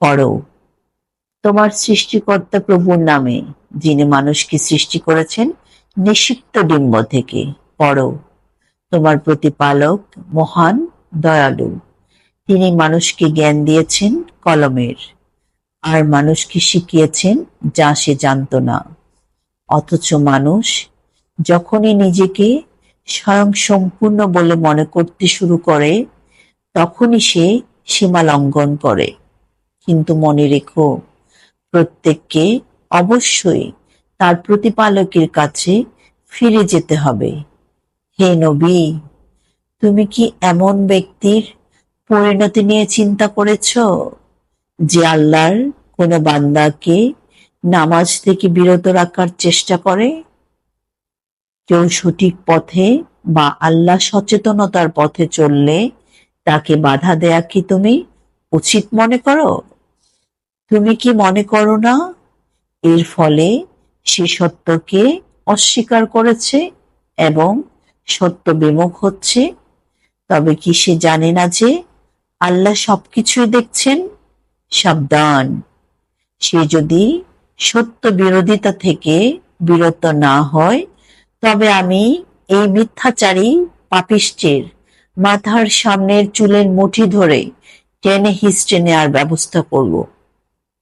পড়ো। তোমার সৃষ্টিকর্তা প্রভুর নামে, যিনি মানুষকে সৃষ্টি করেছেন, নিষিক্ত ডিম্ব থেকে, পড়ো। তোমার প্রতিপালক মহান দয়ালু। তিনি মানুষকে জ্ঞান দিয়েছেন কলমের, আর মানুষকে শিখিয়েছেন যা সে জানত না। অথচ মানুষ যখনই নিজেকে স্বয়ং সম্পূর্ণ বলে মনে করতে শুরু করে, তখনই সে সীমা লঙ্ঘন করে। কিন্তু মনে রেখো, প্রত্যেককে অবশ্যই তার প্রতিপালকের কাছে ফিরে যেতে হবে। হে নবী, তুমি কি এমন ব্যক্তির পরিণতি নিয়ে চিন্তা করেছ যে আল্লাহর কোনো বান্দাকে নামাজ থেকে বিরত রাখার চেষ্টা করে? কেউ সঠিক পথে বা আল্লাহ সচেতনতার পথে চললে তাকে বাধা দেয়া কি তুমি উচিত মনে করো? তুমি কি মনে করো না? এর ফলে সে সত্যকে অস্বীকার করেছে এবং সত্য বিমুখ হচ্ছে। তবে কি সে জানে না যে আল্লাহ সবকিছুই দেখছেন? সাবধান। সে যদি সত্য বিরোধিতা থেকে বিরত না হয়, তবে আমি এই মিথ্যাচারী পাপিষ্টের মাথার সামনের চুলের মুঠি ধরে টেনে হিস্টে নেওয়ার ব্যবস্থা করব।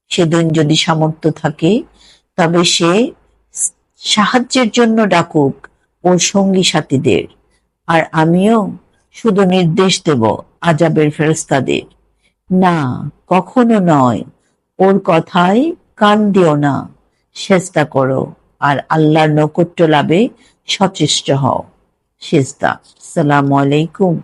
সেদিন যদি সামর্থ্য থাকে, তবে সে সাহায্যের জন্য ডাকুক ওর সঙ্গী সাথীদের। আর আমিও শুধু নির্দেশ দেব আজাবের ফেরস্তাদের না, কখনো নয়, ওর কথায় কান দিও না, সেজদা করো আর আল্লাহর নৈকট্য লাভে সচেষ্ট হও। সেজদা। সালামু আলাইকুম।